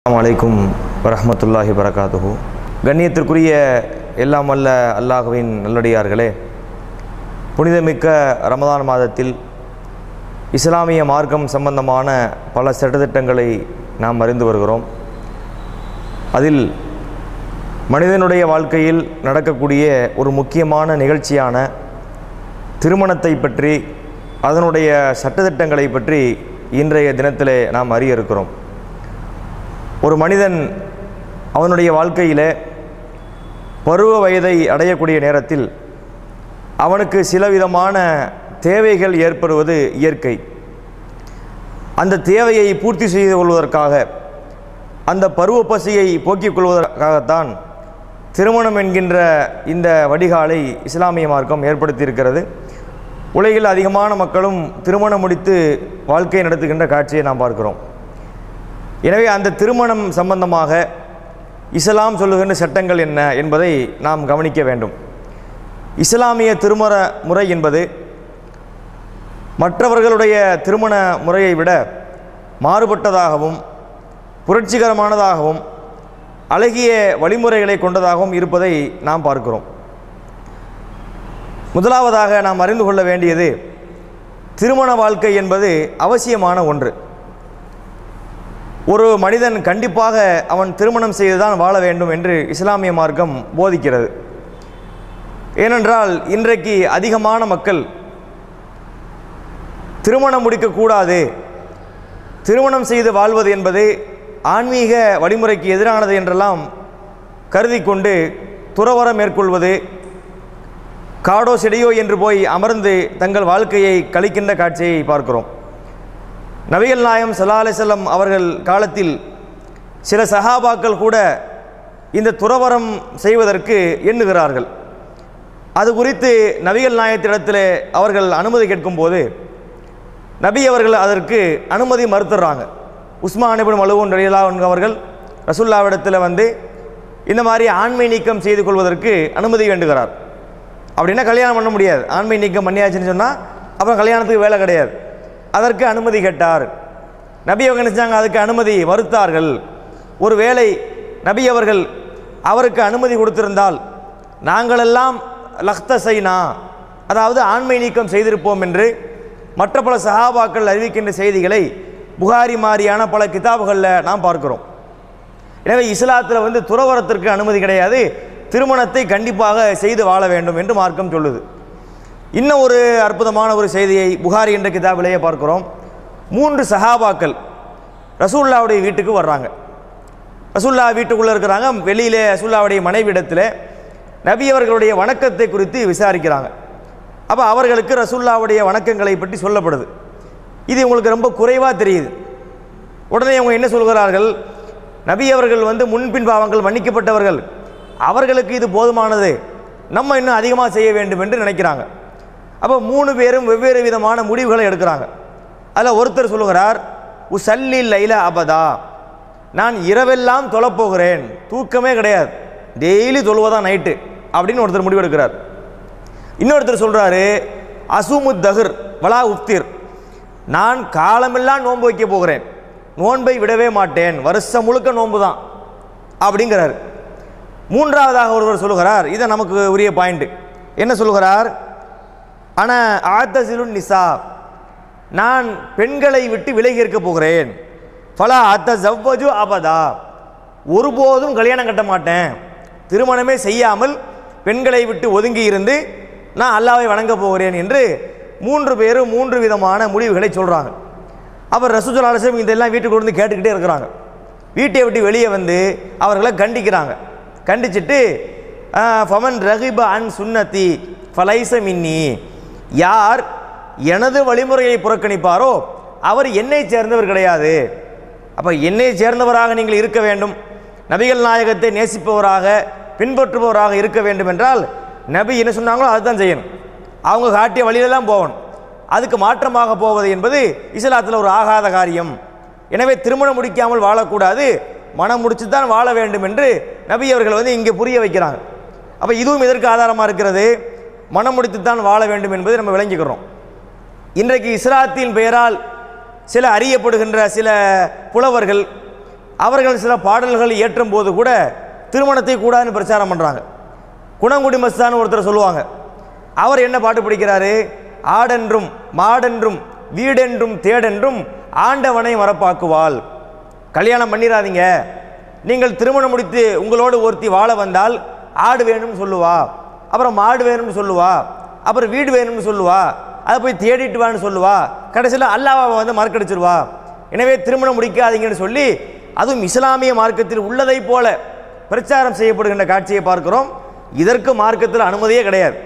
அஸ்ஸலாமு அலைக்கும் வரஹ்மத்துல்லாஹி வரகாத்துஹு. கண்ணியத்திற்குரிய எல்லாம் அல்ல அல்லாஹுவின் நல்லடியார்களே புனிதமிக்க ரமதான் மாதத்தில் இஸ்லாமிய மார்க்கம் சம்பந்தமான பல சட்டத்திட்டங்களை நாம் அறிந்து வருகிறோம். அதில் மனிதனுடைய வாழ்க்கையில் நடக்கக்கூடிய ஒரு முக்கியமான நிகழ்ச்சியான திருமணத்தை பற்றி அதனுடைய சட்டத்திட்டங்களை பற்றி இன்றைய தினத்திலே நாம் அறிய இருக்கிறோம். ஒரு மனிதன் அவனுடைய வாழ்க்கையில் பருவ வயதை அடையக்கூடிய நேரத்தில் அவனுக்கு சில விதமான தேவைகள் ஏற்படுவது இயற்கை. அந்த தேவையை பூர்த்தி செய்து கொள்வதற்காக அந்த பருவ பசியை போக்கிக் கொள்வதற்காகத்தான் திருமணம் என்கின்ற இந்த வடிகாலை இஸ்லாமிய மார்க்கம் ஏற்படுத்தியிருக்கிறது. உலகில் அதிகமான மக்களும் திருமணம் முடித்து வாழ்க்கை நடத்துகின்ற காட்சியை நாம் பார்க்கிறோம். எனவே அந்த திருமணம் சம்பந்தமாக இஸ்லாம் சொல்லுகின்ற சட்டங்கள் என்ன என்பதை நாம் கவனிக்க வேண்டும். இஸ்லாமிய திருமண முறை என்பது மற்றவர்களுடைய திருமண முறையை விட மாறுபட்டதாகவும் புரட்சிகரமானதாகவும் அழகிய வழிமுறைகளை கொண்டதாகவும் இருப்பதை நாம் பார்க்கிறோம். முதலாவதாக நாம் அறிந்து கொள்ள வேண்டியது திருமண வாழ்க்கை என்பது அவசியமான ஒன்று. ஒரு மனிதன் கண்டிப்பாக அவன் திருமணம் செய்துதான் வாழ வேண்டும் என்று இஸ்லாமிய மார்க்கம் போதிக்கிறது. ஏனென்றால் இன்றைக்கு அதிகமான மக்கள் திருமணம் முடிக்கக்கூடாது திருமணம் செய்து வாழ்வது என்பது ஆன்மீக வழிமுறைக்கு எதிரானது என்றெல்லாம் கருதி கொண்டு துறவரம் மேற்கொள்வது காடோ செடியோ என்று போய் அமர்ந்து தங்கள் வாழ்க்கையை கழிக்கின்ற காட்சியை பார்க்கிறோம். நபிகள் நாயம் சல்லா அலிசல்லம் அவர்கள் காலத்தில் சில சஹாபாக்கள் கூட இந்த துறவரம் செய்வதற்கு எண்ணுகிறார்கள். அது குறித்து நபிகள் நாயத்திடத்தில் அவர்கள் அனுமதி கேட்கும்போது நபி அவர்கள் அதற்கு அனுமதி மறுத்துடுறாங்க. உஸ்மானிபின் மலுவன் ரலியல்லா அவர்கள் ரசுல்லாவிடத்தில் வந்து இந்த மாதிரி ஆண்மை நீக்கம் செய்து கொள்வதற்கு அனுமதி வேண்டுகிறார். அப்படின்னா கல்யாணம் பண்ண முடியாது. ஆண்மை நீக்கம் பண்ணியாச்சுன்னு சொன்னால் அப்புறம் கல்யாணத்துக்கு வேலை கிடையாது. அதற்கு அனுமதி கேட்டார். நபி அவங்க நினைச்சாங்க அதுக்கு அனுமதி மறுத்தார்கள். ஒரு வேளை நபி அவர்கள் அவருக்கு அனுமதி கொடுத்திருந்தால் நாங்களெல்லாம் லக்த சைனா அதாவது ஆண்மை நீக்கம் செய்திருப்போம் என்று மற்ற பல சஹாபாக்கள் அறிவிக்கின்ற செய்திகளை புகாரி மாதிரியான பல கிதாபுகளில் நாம் பார்க்கிறோம். எனவே இஸ்லாத்தில் வந்து துறவரத்திற்கு அனுமதி கிடையாது திருமணத்தை கண்டிப்பாக செய்து வாழ வேண்டும் என்று மார்க்கம் சொல்லுது. இன்னும் ஒரு அற்புதமான ஒரு செய்தியை புகாரி என்ற கிதாபிலேயே பார்க்கிறோம். மூன்று சஹாபாக்கள் ரசூல்லாவுடைய வீட்டுக்கு வர்றாங்க. ரசூல்லா வீட்டுக்குள்ளே இருக்கிறாங்க. வெளியிலே ரசூல்லாவுடைய மனைவிடத்தில் நபி அவர்களுடைய வணக்கத்தை குறித்து விசாரிக்கிறாங்க. அப்போ அவர்களுக்கு ரசூல்லாவுடைய வணக்கங்களை பற்றி சொல்லப்படுது. இது உங்களுக்கு ரொம்ப குறைவாக தெரியுது. உடனே அவங்க என்ன சொல்கிறார்கள்? நபி அவர்கள் வந்து முன்பின் பாவங்கள் மன்னிக்கப்பட்டவர்கள். அவர்களுக்கு இது போதுமானது. நம்ம இன்னும் அதிகமாக செய்ய வேண்டும் என்று நினைக்கிறாங்க. அப்போ மூணு பேரும் வெவ்வேறு விதமான முடிவுகளை எடுக்கிறாங்க. அதில் ஒருத்தர் சொல்லுகிறார் உசல்லி லைல அபதா. நான் இரவெல்லாம் தொலைப்போகிறேன் தூக்கமே கிடையாது. டெய்லி தொழுவதான் நைட்டு. அப்படின்னு ஒருத்தர் முடிவு எடுக்கிறார் இன்னொருத்தர் சொல்கிறாரு அசுமுத் தஹர் வலா உப்திர் நான் காலமெல்லாம் நோன்பு வைக்க போகிறேன். நோன்பை விடவே மாட்டேன். வருஷம் முழுக்க நோன்பு தான் அப்படிங்கிறார். மூன்றாவதாக ஒருவர் சொல்லுகிறார் இதை நமக்கு உரிய பாயிண்ட் என்ன சொல்லுகிறார்? ஆனால் ஆத்தசிலுன் நிசா. நான் பெண்களை விட்டு விலகி இருக்க போகிறேன். பல அத்த ஜவ்வஜு அபதா. ஒருபோதும் கல்யாணம் கட்ட மாட்டேன். திருமணமே செய்யாமல் பெண்களை விட்டு ஒதுங்கி இருந்து நான் அல்லாவை வணங்க போகிறேன் என்று மூன்று பேரும் மூன்று விதமான முடிவுகளை சொல்கிறாங்க அப்புறம் ரசூல் அலசம் இதெல்லாம் வீட்டுக்கு வந்து கேட்டுக்கிட்டே இருக்கிறாங்க. வீட்டை விட்டு வெளியே வந்து அவர்களை கண்டிக்கிறாங்க. கண்டிச்சுட்டு ஃபமன் ரஹிப அன் சுன்னத்தி ஃபலைச மின்னி. யார் எனது வழிமுறையை புறக்கணிப்பாரோ அவர் என்னை சேர்ந்தவர் கிடையாது. அப்போ என்னை சேர்ந்தவராக நீங்கள் இருக்க வேண்டும். நபிகள் நாயகத்தை நேசிப்பவராக பின்பற்றுபவராக இருக்க வேண்டும் என்றால் நபி என்ன சொன்னாங்களோ அதுதான் செய்யணும். அவங்க காட்டிய வழியிலெல்லாம் போகணும். அதுக்கு மாற்றமாக போவது என்பது இஸ்லாத்தில் ஒரு ஆகாத காரியம். எனவே திருமணம் முடிக்காமல் வாழக்கூடாது. மனம் முடிச்சு தான் வாழ வேண்டும் என்று நபி அவர்கள் வந்து இங்கே புரிய வைக்கிறாங்க. அப்போ இதுவும் இதற்கு ஆதாரமாக இருக்கிறது? மனம் முடித்து தான் வாழ வேண்டும் என்பதை நம்ம விளங்கிக்கிறோம். இன்றைக்கு இஸ்லாத்தின் பெயரால் சில அறியப்படுகின்ற சில புலவர்கள் அவர்கள் சில பாடல்கள் இயற்றும் போது கூட திருமணத்தை கூடாதுன்னு பிரச்சாரம் பண்ணுறாங்க குணங்குடி மஸ்தான் ஒருத்தர் சொல்லுவாங்க. அவர் என்ன பாட்டு பிடிக்கிறாரு? ஆடென்றும் மாடென்றும் வீடென்றும் தேடென்றும் ஆண்டவனை மரப்பாக்குவாள் கல்யாணம் பண்ணிடாதீங்க நீங்கள் திருமணம் முடித்து உங்களோடு ஒருத்தி வாழ வந்தால் ஆடு வேணும்னு சொல்லுவா. அப்புறம் மாடு வேணும்னு சொல்லுவா அப்புறம் வீடு வேணும்னு சொல்லுவா அதை போய் தேடிட்டு வான்னு சொல்லுவா கடைசியில் அல்லாவை வந்து மறக்கடிச்சிருவா எனவே திருமணம் முடிக்காதீங்கன்னு சொல்லி அதுவும் இஸ்லாமிய மார்க்கத்தில் உள்ளதை போல பிரச்சாரம் செய்யப்படுகின்ற காட்சியை பார்க்கிறோம். இதற்கு மார்க்கத்தில் அனுமதியே கிடையாது.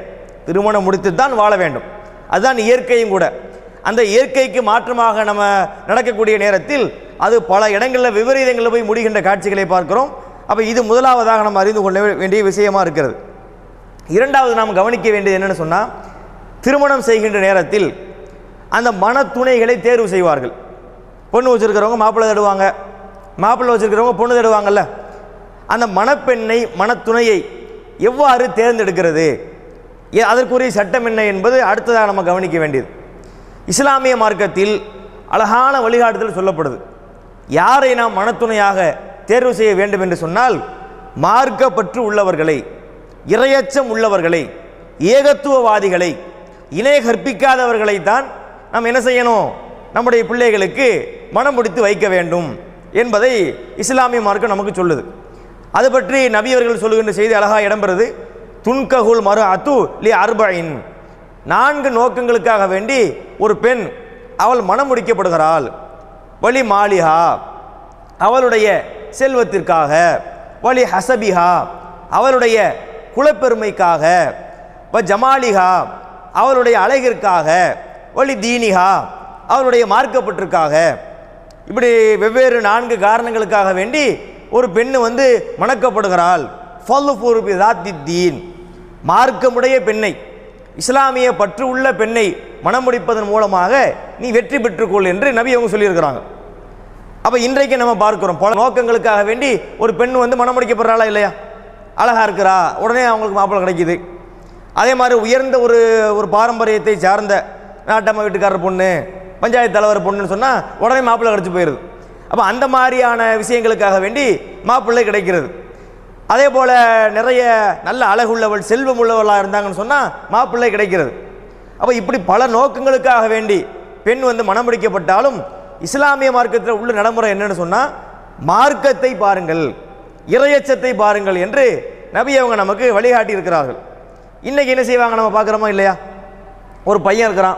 திருமணம் முடித்து தான் வாழ வேண்டும். அதுதான் இயற்கையும் கூட. அந்த இயற்கைக்கு மாற்றமாக நம்ம நடக்கக்கூடிய நேரத்தில் அது பல இடங்களில் விபரீதங்களில் போய் முடிகின்ற காட்சிகளை பார்க்கிறோம். அப்போ இது முதலாவதாக நம்ம அறிந்து கொள்ள வேண்டிய விஷயமா இருக்கிறது. இரண்டாவது நாம் கவனிக்க வேண்டியது என்னென்னு சொன்னால் திருமணம் செய்கின்ற நேரத்தில் அந்த மனத்துணைகளை தேர்வு செய்வார்கள். பொண்ணு வச்சுருக்கிறவங்க மாப்பிள்ளை தடுவாங்க. மாப்பிள்ளை வச்சுருக்கிறவங்க பொண்ணு தடுவாங்கல்ல. அந்த மணப்பெண்ணை மனத்துணையை எவ்வாறு தேர்ந்தெடுக்கிறது? ஏ- அதற்குரிய சட்டம் என்ன என்பது அடுத்ததாக நம்ம கவனிக்க வேண்டியது. இஸ்லாமிய மார்க்கத்தில் அழகான வழிகாட்டுதல் சொல்லப்படுது. யாரை நாம் மனத்துணையாக தேர்வு செய்ய வேண்டும் என்று சொன்னால் மார்க்கப்பற்று உள்ளவர்களை இரையச்சம் உள்ளவர்களை ஏகத்துவவாதிகளை இணை கற்பிக்காதவர்களை தான் நாம் என்ன செய்யணும்? நம்முடைய பிள்ளைகளுக்கு மனம் முடித்து வைக்க வேண்டும் என்பதை இஸ்லாமிய மார்க்கம் நமக்கு சொல்லுது. அது பற்றி நபியவர்கள் சொல்லுகின்ற செய்தி அழகாக இடம்பெறுது. துன்ககுல் மறு அத்து லி அர்பைன். நான்கு நோக்கங்களுக்காக வேண்டி ஒரு பெண் அவள் மனம் முடிக்கப்படுகிறாள். வலி மாலிஹா. அவளுடைய செல்வத்திற்காக. வலி ஹசபிஹா. அவளுடைய குலப்பெருமைக்காக வ ஜமாலிஹா அவருடைய அழகிற்காக வலி தீனிஹா அவளுடைய மார்க்கப்பட்டிற்காக இப்படி வெவ்வேறு நான்கு காரணங்களுக்காக வேண்டி ஒரு பெண்ணு வந்து மணக்கப்படுகிறாள். ஃபல்லுஃபூர் தீன். மார்க்கமுடைய பெண்ணை இஸ்லாமிய பற்று உள்ள பெண்ணை மனம் முடிப்பதன் மூலமாக நீ வெற்றி பெற்றுக்கொள் என்று நபி அவங்க சொல்லியிருக்கிறாங்க. அப்போ இன்றைக்கு நம்ம பார்க்கிறோம். பல நோக்கங்களுக்காக வேண்டி ஒரு பெண் வந்து மனம் முடிக்கப்படுறாளா இல்லையா? அழகாக இருக்கிறா. உடனே அவங்களுக்கு மாப்பிள்ளை கிடைக்கிது. அதே மாதிரி உயர்ந்த ஒரு ஒரு பாரம்பரியத்தை சார்ந்த நாட்டம்மா வீட்டுக்காரர் பொண்ணு பஞ்சாயத்து தலைவர் பொண்ணுன்னு சொன்னால் உடனே மாப்பிள்ளை கிடச்சி போயிடுது அப்போ அந்த மாதிரியான விஷயங்களுக்காக வேண்டி மாப்பிள்ளை கிடைக்கிறது. அதே போல் நிறைய நல்ல அழகுள்ளவள் செல்வம் உள்ளவளாக இருந்தாங்கன்னு சொன்னால் மாப்பிள்ளை கிடைக்கிறது. அப்போ இப்படி பல நோக்கங்களுக்காக வேண்டி பெண் வந்து மனம் முடிக்கப்பட்டாலும் இஸ்லாமிய மார்க்கத்தில் உள்ள நடைமுறை என்னன்னு சொன்னால் மார்க்கத்தை பாருங்கள். இறையச்சத்தை பாருங்கள் என்று நபி அவங்க நமக்கு வழிகாட்டி இருக்கிறார்கள் இன்னைக்கு என்ன செய்வாங்க நம்ம பார்க்குறோமா இல்லையா? ஒரு பையன் இருக்கிறான்.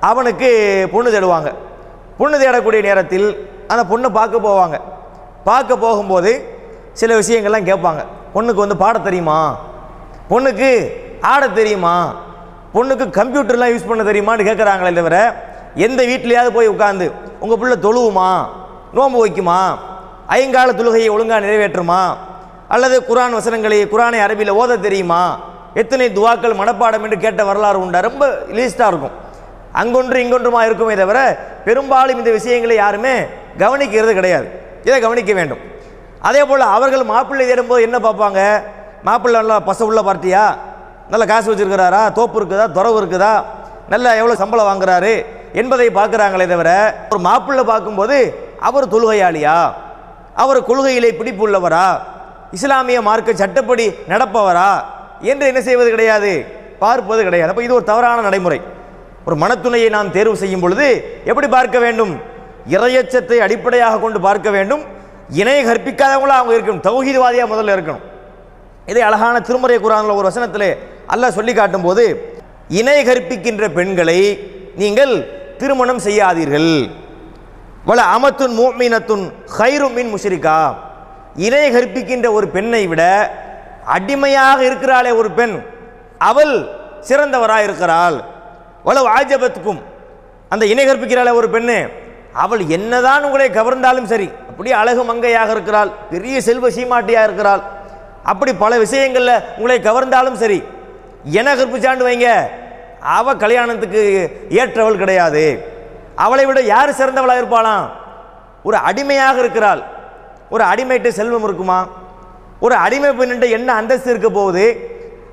அவனுக்கு பொண்ணு தேடுவாங்க. பொண்ணு தேடக்கூடிய நேரத்தில் அந்த பொண்ணை பார்க்க போவாங்க. பார்க்க போகும்போது சில விஷயங்கள்லாம் கேட்பாங்க. பொண்ணுக்கு வந்து பாட தெரியுமா? பொண்ணுக்கு ஆட தெரியுமா? பொண்ணுக்கு கம்ப்யூட்டர்லாம் யூஸ் பண்ண தெரியுமான்னு கேட்குறாங்களே தவிர எந்த வீட்லையாவது போய் உட்காந்து உங்கள் பிள்ளை தொழுவுமா? நோன்பு வைக்குமா? ஐங்கால தொழுகையை ஒழுங்காக நிறைவேற்றுமா? அல்லது குரான் வசனங்களை குரானை அரபியில் ஓத தெரியுமா? எத்தனை துவாக்கள் மனப்பாடம் என்று கேட்ட வரலாறு உண்டா? ரொம்ப லீஸ்டாக இருக்கும். அங்கொன்று இங்கொன்றுமா இருக்குமே தவிர பெரும்பாலும் இந்த விஷயங்களை யாருமே கவனிக்கிறது கிடையாது. இதை கவனிக்க வேண்டும். அதே போல் அவர்கள் மாப்பிள்ளை தேடும்போது என்ன பார்ப்பாங்க? மாப்பிள்ளை நல்லா பச உள்ள பார்ட்டியா நல்ல காசு வச்சிருக்கிறாரா? தோப்பு இருக்குதா? துறவு இருக்குதா? நல்லா எவ்வளோ சம்பளம் வாங்குறாரு? என்பதை பார்க்குறாங்களே தவிர ஒரு மாப்பிள்ளை பார்க்கும்போது அவர் தொழுகையாளியா? அவர் கொள்கையிலே பிடிப்பு உள்ளவரா இஸ்லாமிய மார்க்க சட்டப்படி நடப்பவரா? என்று என்ன செய்வது கிடையாது? பார்ப்பது கிடையாது. அப்போ இது ஒரு தவறான நடைமுறை. ஒரு மனத்துணையை நாம் தேர்வு செய்யும் பொழுது எப்படி பார்க்க வேண்டும்? இறையச்சத்தை அடிப்படையாக கொண்டு பார்க்க வேண்டும். இணைய கற்பிக்காதவங்களா அவங்க இருக்கணும். தௌஹீத்வாதியா முதல்ல இருக்கணும். இதை அழகான திருமறை குரானில் ஒரு வசனத்தில் அல்லாஹ் சொல்லி காட்டும் போது இணை கற்பிக்கின்ற பெண்களை நீங்கள் திருமணம் செய்யாதீர்கள். வல அமத்துன் மூமினத்துன் ஹைரும் மின் முஷரிகா. இணை கற்பிக்கின்ற ஒரு பெண்ணை விட அடிமையாக இருக்கிறாளே ஒரு பெண் அவள் சிறந்தவராக இருக்கிறாள். வல ஆஜபத்துக்கும் அந்த இணை கற்பிக்கிறாளே ஒரு பெண்ணு அவள் என்னதான் உங்களை கவர்ந்தாலும் சரி அப்படியே அழகு மங்கையாக இருக்கிறாள் பெரிய செல்வ சீமாட்டியாக இருக்கிறாள். அப்படி பல விஷயங்களில் உங்களை கவர்ந்தாலும் சரி என கற்பிச்சாண்டு வைங்க அவள் கல்யாணத்துக்கு ஏற்றவள் கிடையாது. அவளை விட யார் சிறந்தவளாக இருப்பாளாம் ஒரு அடிமையாக இருக்கிறாள். ஒரு அடிமைட்டு செல்வம் இருக்குமா? ஒரு அடிமை பெண்ணிட்ட என்ன அந்தஸ்து இருக்க போகுது?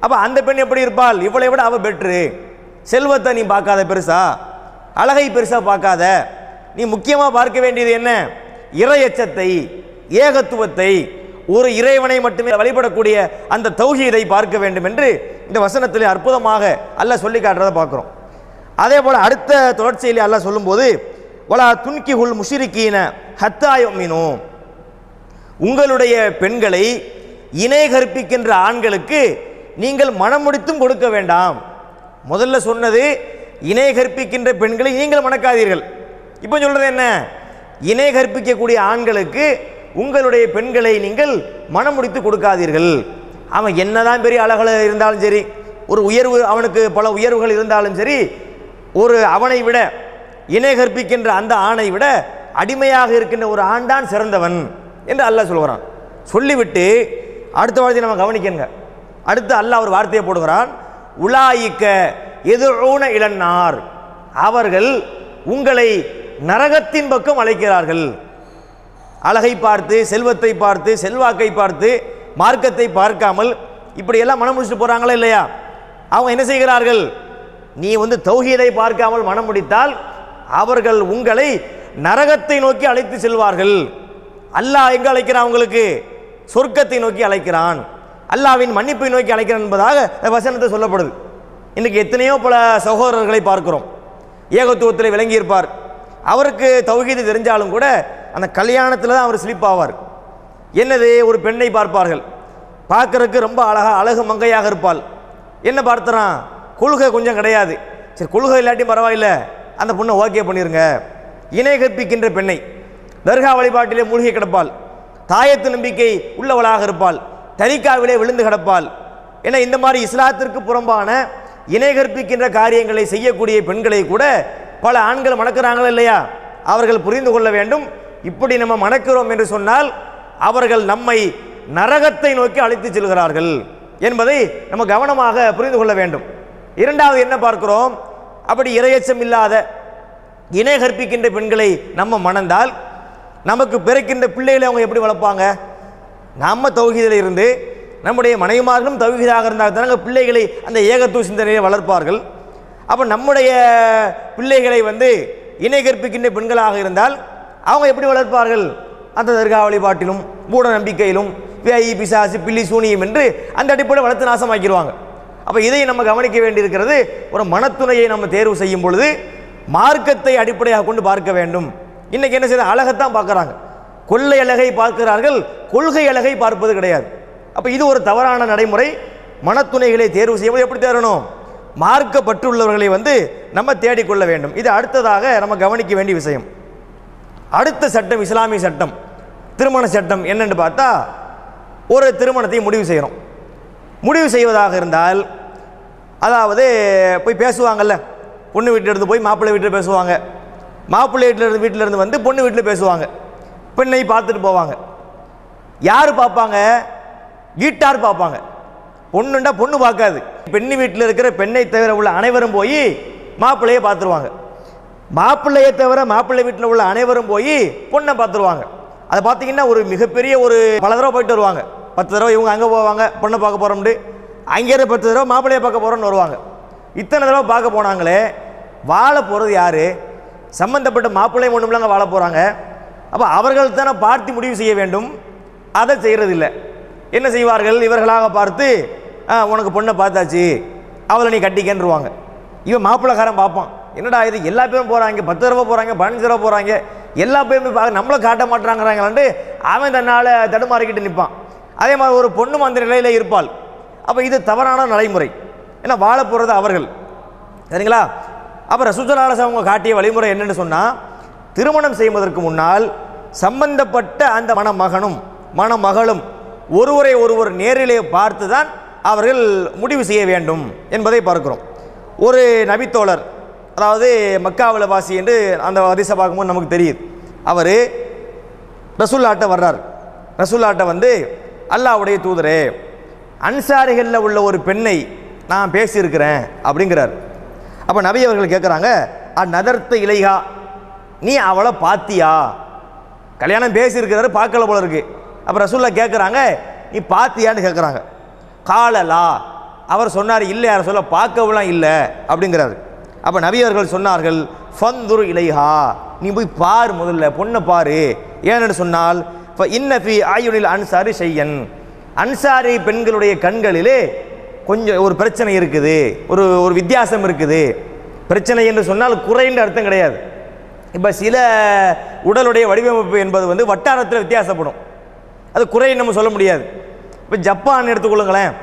அப்போ அந்த பெண் எப்படி இருப்பாள்? இவளை விட அவள் பெட்ரு செல்வத்தை நீ பார்க்காத பெருசா? அழகை பெருசாக பார்க்காத. நீ முக்கியமாக பார்க்க வேண்டியது என்ன? இறையச்சத்தை ஏகத்துவத்தை ஒரு இறைவனை மட்டுமே வழிபடக்கூடிய அந்த தௌஹீதை பார்க்க வேண்டும் என்று இந்த வசனத்தில் அற்புதமாக அல்ல சொல்லி காட்டுறதை பார்க்குறோம். அதே போல் அடுத்த தொடர்ச்சியில் அல்லாஹ் சொல்லும்போது வலா துன்கி ஹுல் முஷிரிக்கீன ஹத்தாயமினோ உங்களுடைய பெண்களை இணை கற்பிக்கின்ற ஆண்களுக்கு நீங்கள் மனம் முடித்தும் கொடுக்க வேண்டாம். முதல்ல சொன்னது இணை கற்பிக்கின்ற பெண்களை நீங்கள் மணக்காதீர்கள். இப்போ சொல்கிறது என்ன? இணை கற்பிக்கக்கூடிய ஆண்களுக்கு உங்களுடைய பெண்களை நீங்கள் மனம் முடித்து கொடுக்காதீர்கள். அவன் என்னதான் பெரிய அழகில் இருந்தாலும் சரி ஒரு உயர்வு அவனுக்கு பல உயர்வுகள் இருந்தாலும் சரி ஒரு அவனை விட இணை கற்பிக்கின்ற அந்த ஆணை விட அடிமையாக இருக்கின்ற ஒரு ஆண்டான் சிறந்தவன் என்று அல்லாஹ் சொல்கிறான். சொல்லிவிட்டு அடுத்த வார்த்தையை நம்ம கவனிக்கங்க அடுத்து அல்லாஹ் ஒரு வார்த்தையை போடுகிறான். உலாயிக்க எதிரூன இளன்னார். அவர்கள் உங்களை நரகத்தின் பக்கம் அழைக்கிறார்கள். அழகை பார்த்து செல்வத்தை பார்த்து செல்வாக்கை பார்த்து மார்க்கத்தை பார்க்காமல் இப்படியெல்லாம் மனம் முடிச்சுட்டு போகிறாங்களா இல்லையா? அவங்க என்ன செய்கிறார்கள்? நீ வந்து தௌஹீதை பார்க்காமல் மனம் முடித்தால் அவர்கள் உங்களை நரகத்தை நோக்கி அழைத்து செல்வார்கள். அல்லாஹ் எங்கே அழைக்கிறான் அவங்களுக்கு சொர்க்கத்தை நோக்கி அழைக்கிறான். அல்லாவின் மன்னிப்பை நோக்கி அழைக்கிறான் என்பதாக வசனத்தை சொல்லப்படுது. இன்றைக்கி எத்தனையோ பல சகோதரர்களை பார்க்கிறோம். ஏகத்துவத்தில் விளங்கியிருப்பார். அவருக்கு தௌகீதி தெரிஞ்சாலும் கூட அந்த கல்யாணத்தில் தான் அவர் ஸ்லிப் ஆவார். என்னது? ஒரு பெண்ணை பார்ப்பார்கள். பார்க்கறதுக்கு ரொம்ப அழகாக அழகு மங்கையாக இருப்பாள். என்ன பார்த்துறான்? கொள்கை கொஞ்சம் கிடையாது. சரி கொள்கை இல்லாட்டி பரவாயில்ல. அந்த பொண்ணை ஓகே பண்ணிருங்க. இணை கற்பிக்கின்ற பெண்ணை தர்கா வழிபாட்டிலே மூழ்கி கிடப்பாள். தாயத்து நம்பிக்கை உள்ளவளாக இருப்பாள். தரிக்காவிலே விழுந்து கிடப்பாள். ஏன்னா இந்த மாதிரி இஸ்லாத்திற்கு புறம்பான இணை கற்பிக்கின்ற காரியங்களை செய்யக்கூடிய பெண்களை கூட பல ஆண்கள் மணக்கிறாங்களோ இல்லையா? அவர்கள் புரிந்து கொள்ள வேண்டும். இப்படி நம்ம மணக்கிறோம் என்று சொன்னால் அவர்கள் நம்மை நரகத்தை நோக்கி அழைத்து செல்கிறார்கள் என்பதை நம்ம கவனமாக புரிந்து கொள்ள வேண்டும். இரண்டாவது என்ன பார்க்கிறோம்? அப்படி இரையச்சம் இல்லாத இணை கற்பிக்கின்ற பெண்களை நம்ம மணந்தால் நமக்கு பிறக்கின்ற பிள்ளைகளை அவங்க எப்படி வளர்ப்பாங்க? நம்ம தௌஹீதில் இருந்து நம்முடைய மனைவிமார்களும் தௌஹீதாக இருந்தால் தானே பிள்ளைகளை அந்த ஏகத்துவ சிந்தனையை வளர்ப்பார்கள். அப்போ நம்முடைய பிள்ளைகளை வந்து இணை கற்பிக்கின்ற பெண்களாக இருந்தால் அவங்க எப்படி வளர்ப்பார்கள்? அந்த தர்கா வழிபாட்டிலும் மூட நம்பிக்கையிலும் பேயி பிசாசு பில்லி சூனியம் என்று அந்த அடிப்படை வளர்த்து நாசமாக்கிடுவாங்க. அப்போ இதை நம்ம கவனிக்க வேண்டியிருக்கிறது ஒரு மனத்துணையை நம்ம தேர்வு செய்யும் பொழுது மார்க்கத்தை அடிப்படையாக கொண்டு பார்க்க வேண்டும். இன்னைக்கு என்ன செய்ய அழகைத்தான் பார்க்குறாங்க. கொள்ளை அழகை பார்க்கிறார்கள் கொள்கை அழகை பார்ப்பது கிடையாது. அப்போ இது ஒரு தவறான நடைமுறை. மனத்துணைகளை தேர்வு செய்யும்போது எப்படி தேரணும் மார்க்கப்பட்டுள்ளவர்களை வந்து நம்ம தேடிக்கொள்ள வேண்டும். இது அடுத்ததாக நம்ம கவனிக்க வேண்டிய விஷயம். அடுத்த சட்டம் இஸ்லாமிய சட்டம். திருமண சட்டம் என்னென்னு பார்த்தா ஒரு திருமணத்தை முடிவு செய்கிறோம் முடிவு செய்வதாக இருந்தால் அதாவது போய் பேசுவாங்கல்ல பொண்ணு வீட்டிலேருந்து போய் மாப்பிள்ளை வீட்டில் பேசுவாங்க. மாப்பிள்ளை வீட்டில் இருந்து வந்து பொண்ணு வீட்டில் பேசுவாங்க. பெண்ணை பார்த்துட்டு போவாங்க. யார் பார்ப்பாங்க? வீட்டார் பார்ப்பாங்க. பொண்ணுண்டா பொண்ணு பார்க்காது. பெண்ணு வீட்டில் இருக்கிற பெண்ணை தவிர உள்ள அனைவரும் போய் மாப்பிள்ளையை பார்த்துருவாங்க. மாப்பிள்ளையை தவிர மாப்பிள்ளை வீட்டில் உள்ள அனைவரும் போய் பொண்ணை பார்த்துருவாங்க. அதை பார்த்தீங்கன்னா ஒரு மிகப்பெரிய ஒரு பல தடவை போயிட்டு வருவாங்க. பத்து தடவை இவங்க அங்கே போவாங்க பொண்ணை பார்க்க போகிறோம்ட்டு அங்கேயிருந்து பத்து தடவை மாப்பிள்ளையை பார்க்க போகிறோன்னு வருவாங்க. இத்தனை தடவை பார்க்க போனாங்களே வாழ போகிறது யார்? சம்பந்தப்பட்ட மாப்பிள்ளை ஒன்றுமில்லாங்க வாழ போகிறாங்க அப்போ அவர்கள் தானே பார்த்து முடிவு செய்ய வேண்டும். அதை செய்கிறதில்ல என்ன செய்வார்கள்? இவர்களாக பார்த்து "ஆ, உனக்கு பொண்ணை பார்த்தாச்சு. அவளை நீ கட்டிக்கன்றுவாங்க. இவன் மாப்பிள்ளைக்காரன் பார்ப்பான். என்னடா இது? எல்லா பேரும் போகிறாங்க பத்து தடவை போகிறாங்க பதினஞ்சு தடவை போகிறாங்க எல்லா பேருமே பார்க்க நம்மளை காட்ட மாட்டாங்கிறாங்களான்ட்டு அவன் தன்னால் தடுமாறிக்கிட்டு நிற்பான். அதே மாதிரி ஒரு பொண்ணும் அந்த நிலையில் இருப்பாள். அப்போ இது தவறான நடைமுறை. ஏன்னா வாழ போகிறது அவர்கள். சரிங்களா? அப்புறம் சுஜலாரச அவங்க காட்டிய வழிமுறை என்னென்னு சொன்னால் திருமணம் செய்வதற்கு முன்னால் சம்பந்தப்பட்ட அந்த மணமகனும் மணமகளும் ஒருவரை ஒருவர் நேரிலே பார்த்து தான் அவர்கள் முடிவு செய்ய வேண்டும் என்பதை பார்க்கிறோம். ஒரு நபித்தோழர் அதாவது மக்காவில் வாசி என்று அந்த அதிச பார்க்கும்போது நமக்கு தெரியுது. அவர் ரசூல்லாட்ட வர்றார். ரசூல்லாட்ட வந்து அல்லாஹ்வுடைய தூதரே அன்சாரிகளில் உள்ள ஒரு பெண்ணை நான் பேசியிருக்கிறேன் அப்படிங்கிறார். அப்போ நபி அவர்கள் கேட்குறாங்க அந்நதர்த்த இலைகா நீ அவளை பார்த்தியா கல்யாணம் பேசியிருக்கிறாரு பார்க்கல போல இருக்கு. அப்போ ரசூல்லா கேட்குறாங்க நீ பார்த்தியான்னு கேட்குறாங்க காலலா அவர் சொன்னார் இல்லை யார் சொல்ல பார்க்கவெல்லாம் இல்லை. அப்படிங்கிறாரு. அப்போ நபி அவர்கள் சொன்னார்கள் ஃபந்துரு இலைஹா நீ போய் பார் முதல்ல பொண்ணை பாரு. ஏன்னு சொன்னால் இப்போ இன்னஃபி ஆயுனில் அன்சாரி செய்யன் அன்சாரி பெண்களுடைய கண்களிலே கொஞ்சம் ஒரு பிரச்சனை இருக்குது ஒரு ஒரு வித்தியாசம் இருக்குது. பிரச்சனை என்று சொன்னால் குறைன்ற அர்த்தம் கிடையாது. இப்போ சில உடலுடைய வடிவமைப்பு என்பது வந்து வட்டாரத்தில் வித்தியாசப்படும். அது குறை நம்ம சொல்ல முடியாது. இப்போ ஜப்பான் எடுத்துக்கொள்ளுங்களேன்.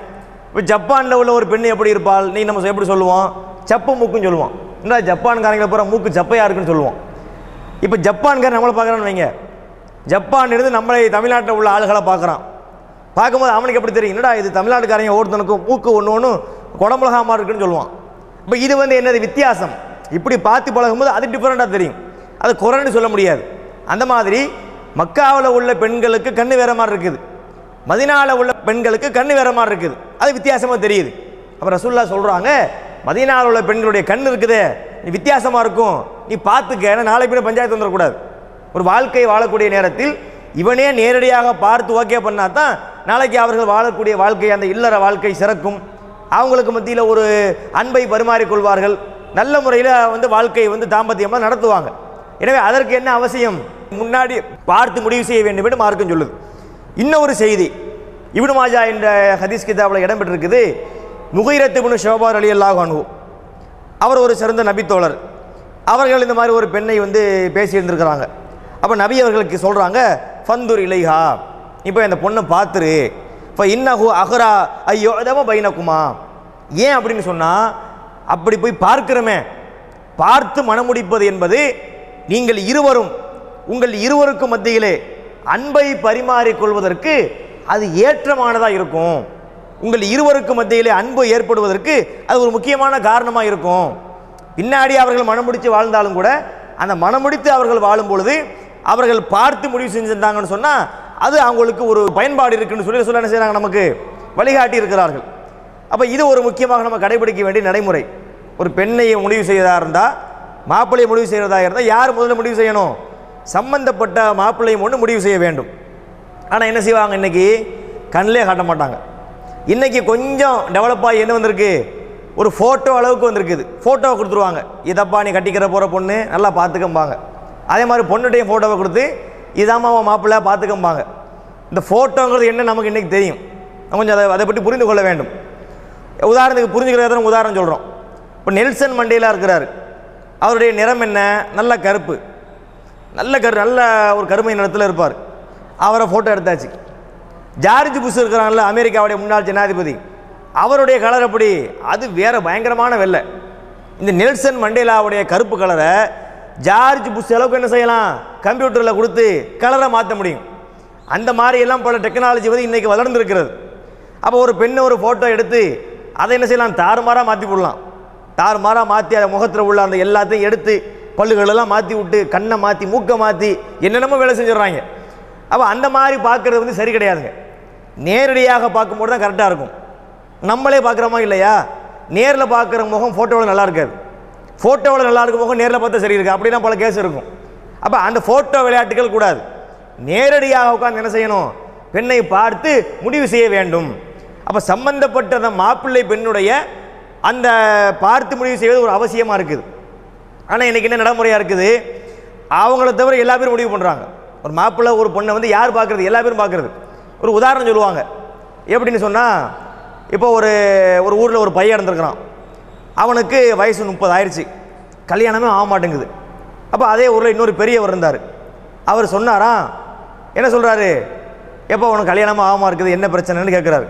இப்போ ஜப்பானில் உள்ள ஒரு பெண் எப்படி இருப்பாள்? நீ நம்ம எப்படி சொல்லுவோம்? சப்பு மூக்குன்னு சொல்லுவோம். என்ன ஜப்பான்காரங்களை பூரா மூக்கு சப்பையாக இருக்குன்னு சொல்லுவோம். இப்போ ஜப்பான்காரன் நம்மளை பார்க்குறான்னு வைங்க. ஜப்பான் இருந்து நம்மளை தமிழ்நாட்டில் உள்ள ஆளுகளை பார்க்குறான். பார்க்கும்போது அவனுக்கு எப்படி தெரியும்? என்னடா இது தமிழ்நாட்டுக்காரங்க ஒவ்வொருத்தனுக்கும் மூக்கு ஒன்று ஒன்று மாதிரி இருக்குன்னு சொல்லுவான். இப்போ இது வந்து என்னது வித்தியாசம்? இப்படி பார்த்து பழகும்போது அது டிஃப்ரெண்ட்டாக தெரியும். அது குறைன்னு சொல்ல முடியாது. அந்த மாதிரி மக்காவில் உள்ள பெண்களுக்கு கண்ணு வேற மாதிரி இருக்குது. மதினாவில் உள்ள பெண்களுக்கு கண்ணு வேற மாதிரி இருக்குது. அது வித்தியாசமாக தெரியுது. அப்போ ரசூல்லா சொல்கிறாங்க மதினாவில் உள்ள பெண்களுடைய கண் இருக்குதே நீ வித்தியாசமாக இருக்கும். நீ பார்த்துக்க ஏன்னா நாளை பின்ன பஞ்சாயத்து வந்துடக்கூடாது. ஒரு வாழ்க்கை வாழக்கூடிய நேரத்தில் இவனே நேரடியாக பார்த்து ஓகே பண்ணா தான் நாளைக்கு அவர்கள் வாழக்கூடிய வாழ்க்கை அந்த இல்லற வாழ்க்கை சிறக்கும். அவங்களுக்கு மத்தியில் ஒரு அன்பை பரிமாறிக்கொள்வார்கள் நல்ல முறையில் வந்து வாழ்க்கையை வந்து தாம்பத்தியமாக நடத்துவாங்க. எனவே அதற்கு என்ன அவசியம்? முன்னாடி பார்த்து முடிவு செய்ய வேண்டும் என்று மார்க்கம் சொல்லுது. இன்னொரு செய்தி இப்னு மாஜா என்ற ஹதீஸ் கிதாபில் இடம்பெற்றிருக்குது. முகைரத்து இப்னு ஷோபார் அலி அல்லாஹ் அனு அவர் ஒரு சிறந்த நபித்தோழர். அவர்கள் இந்த மாதிரி ஒரு பெண்ணை வந்து பேசியிருந்திருக்கிறாங்க. அப்போ நபி அவர்களுக்கு சொல்கிறாங்க ஃபந்துர் இலைஹா. இப்போ இந்த பொண்ணை பார்த்துரு. இப்போ இன்னஹு அஹ்ரா ஐயோ அதம பைனக்குமா ஏன் அப்படின்னு சொன்னால் அப்படி போய் பார்க்கிறோமே. பார்த்து மனமுடிப்பது என்பது நீங்கள் இருவரும் உங்கள் இருவருக்கும் மத்தியிலே அன்பை பரிமாறிக்கொள்வதற்கு அது ஏற்றமானதாக இருக்கும். உங்கள் இருவருக்கு மத்தியிலே அன்பு ஏற்படுவதற்கு அது ஒரு முக்கியமான காரணமாக இருக்கும். பின்னாடி அவர்கள் மனம் முடித்து வாழ்ந்தாலும் கூட அந்த மனம் முடித்து அவர்கள் வாழும் பொழுது அவர்கள் பார்த்து முடிவு செஞ்சிருந்தாங்கன்னு சொன்னால் அது அவங்களுக்கு ஒரு பயன்பாடு இருக்குன்னு சொல்லி சொல்ல என்ன செய்கிறாங்க நமக்கு வழிகாட்டி இருக்கிறார்கள். அப்போ இது ஒரு முக்கியமாக நம்ம கடைபிடிக்க வேண்டிய நடைமுறை. ஒரு பெண்ணை முடிவு செய்வதாக இருந்தால் மாப்பிள்ளையை முடிவு செய்கிறதா இருந்தால் யார் முதல்ல முடிவு செய்யணும்? சம்பந்தப்பட்ட மாப்பிள்ளையும் ஒன்று முடிவு செய்ய வேண்டும். ஆனால் என்ன செய்வாங்க இன்னைக்கு? கண்ணிலே காட்ட மாட்டாங்க. இன்றைக்கி கொஞ்சம் டெவலப் ஆகி என்ன வந்திருக்கு? ஒரு ஃபோட்டோ அளவுக்கு வந்திருக்குது. ஃபோட்டோவை கொடுத்துருவாங்க. இதப்பா நீ கட்டிக்கிற போகிற பொண்ணு நல்லா பார்த்துக்கம்பாங்க அதே மாதிரி பொண்ணுடைய ஃபோட்டோவை கொடுத்து இதாம்மா மாப்பிள்ளை பார்த்துக்கம்பாங்க இந்த ஃபோட்டோங்கிறது என்ன நமக்கு இன்றைக்கி தெரியும். நம்ம கொஞ்சம் அதை அதை பற்றி புரிந்து கொள்ள வேண்டும். உதாரணத்துக்கு புரிஞ்சுக்கிறத உதாரணம் சொல்கிறோம் இப்போ நெல்சன் மண்டேலா இருக்கிறார். அவருடைய நிறம் என்ன? நல்ல கருப்பு. நல்ல கரு நல்ல ஒரு கருமை நிறத்தில் இருப்பார். அவரை ஃபோட்டோ எடுத்தாச்சு. ஜார்ஜ் புஷ் இருக்கிறாங்கல்ல அமெரிக்காவுடைய முன்னாள் ஜனாதிபதி. அவருடைய கலர் எப்படி? அது வேற பயங்கரமான வெள்ளை. இந்த நெல்சன் மண்டேலாவுடைய கருப்பு கலரை ஜார்ஜ் புஷ் அளவுக்கு என்ன செய்யலாம்? கம்ப்யூட்டரில் கொடுத்து கலரை மாற்ற முடியும். அந்த மாதிரி எல்லாம் பல டெக்னாலஜி வந்து இன்றைக்கி வளர்ந்துருக்கிறது. அப்போ ஒரு பெண்ணை ஒரு ஃபோட்டோ எடுத்து அதை என்ன செய்யலாம்? தாறுமாறாக மாற்றி போடலாம். தாறுமாறாக மாற்றி அதை முகத்தில் உள்ள அந்த எல்லாத்தையும் எடுத்து பல்லுகளெல்லாம் மாற்றி விட்டு கண்ணை மாற்றி மூக்கை மாற்றி என்னென்னமோ வேலை செஞ்சிடுறாங்க. அப்போ அந்த மாதிரி பார்க்குறது வந்து சரி கிடையாதுங்க. நேரடியாக பார்க்கும்போது தான் கரெக்டாக இருக்கும். நம்மளே பார்க்குறோமா இல்லையா? நேரில் பார்க்குற முகம் ஃபோட்டோவில் நல்லா இருக்காது. ஃபோட்டோவில் நல்லா இருக்கும் முகம் நேரில் பார்த்தா சரி இருக்கு. அப்படிலாம் பல கேஸ் இருக்கும். அப்போ அந்த ஃபோட்டோ விளையாட்டுகள் கூடாது. நேரடியாக உட்காந்து என்ன செய்யணும்? பெண்ணை பார்த்து முடிவு செய்ய வேண்டும். அப்போ சம்பந்தப்பட்ட அந்த மாப்பிள்ளை பெண்ணுடைய அந்த பார்த்து முடிவு செய்வது ஒரு அவசியமாக இருக்குது. ஆனால் இன்றைக்கி என்ன நடைமுறையாக இருக்குது? அவங்கள தவிர எல்லா பேரும் முடிவு பண்ணுறாங்க ஒரு மாப்பிள்ளை ஒரு பொண்ணை வந்து யார் பார்க்குறது? எல்லா பேரும் பார்க்குறது. ஒரு உதாரணம் சொல்லுவாங்க. எப்படின்னு சொன்னால் இப்போ ஒரு ஒரு ஊரில் ஒரு பையன் இருந்திருக்கிறான் அவனுக்கு வயசு முப்பது ஆயிடுச்சு கல்யாணமே ஆக மாட்டேங்குது. அப்போ அதே ஊரில் இன்னொரு பெரியவர் இருந்தார். அவர் சொன்னாராம் என்ன சொல்கிறாரு எப்போ உனக்கு கல்யாணமாக ஆகாமல் இருக்குது என்ன பிரச்சனைன்னு கேட்குறாரு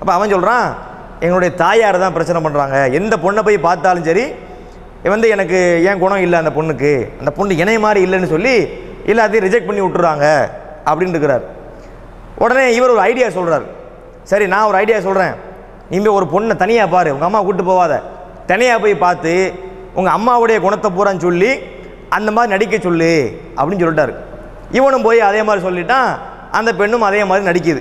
அப்போ அவன் சொல்கிறான் எங்களுடைய தாயார் தான் பிரச்சனை பண்ணுறாங்க எந்த பொண்ணை போய் பார்த்தாலும் சரி வந்து எனக்கு ஏன் குணம் இல்லை அந்த பொண்ணுக்கு? அந்த பொண்ணு இணைய மாதிரி இல்லைன்னு சொல்லி எல்லாத்தையும் ரிஜெக்ட் பண்ணி விட்டுறாங்க அப்படின்னு இருக்கிறார். உடனே இவர் ஒரு ஐடியா சொல்கிறார் சரி நான் ஒரு ஐடியா சொல்கிறேன் நீங்கள் ஒரு பொண்ணை தனியாக பாரு. உங்கள் அம்மா கூட்டு போவாத. தனியாக போய் பார்த்து உங்கள் அம்மாவுடைய குணத்தை பூரான்னு சொல்லி அந்த மாதிரி நடிக்க சொல்லு அப்படின்னு சொல்லிட்டாரு. இவனும் போய் அதே மாதிரி சொல்லிட்டான் அந்த பெண்ணும் அதே மாதிரி நடிக்குது.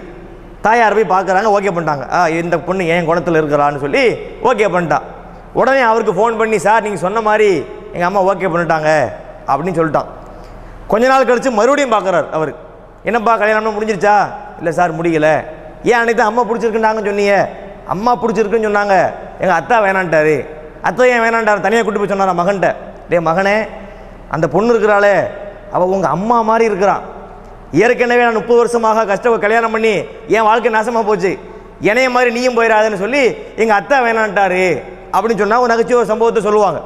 தாயார் போய் பார்க்குறாங்க ஓகே பண்ணிட்டாங்க. ஆ இந்த பொண்ணு என் குணத்தில் இருக்கிறான்னு சொல்லி ஓகே பண்ணிட்டான் உடனே அவருக்கு ஃபோன் பண்ணி சார் நீங்கள் சொன்ன மாதிரி எங்கள் அம்மா ஓகே பண்ணிட்டாங்க அப்படின்னு சொல்லிட்டான். கொஞ்ச நாள் கழித்து மறுபடியும் பார்க்குறாரு அவர். என்னப்பா கல்யாணம் முடிஞ்சிருச்சா? இல்லை சார் முடியல ஏன் அன்னைக்கு அம்மா பிடிச்சிருக்குன்னாங்க சொன்னீங்க? அம்மா பிடிச்சிருக்குன்னு சொன்னாங்க. எங்கள் அத்தா வேணான்ட்டாரு. அத்தை ஏன் வேணான்ட்டார்? தனியாக கூட்டு போய் சொன்னாரா மகன்கிட்ட. டே மகனே அந்த பொண்ணு இருக்கிறாளே அவள் உங்கள் அம்மா மாதிரி இருக்கிறான். ஏற்கனவே நான் முப்பது வருஷமாக கஷ்ட கல்யாணம் பண்ணி என் வாழ்க்கை நாசமாக போச்சு. என்னைய மாதிரி நீயும் போயிடாதுன்னு சொல்லி எங்கள் அத்தை வேணான்ட்டாரு அப்படின்னு சொன்னால் ஒரு நகைச்சுவை ஒரு சம்பவத்தை சொல்லுவாங்க.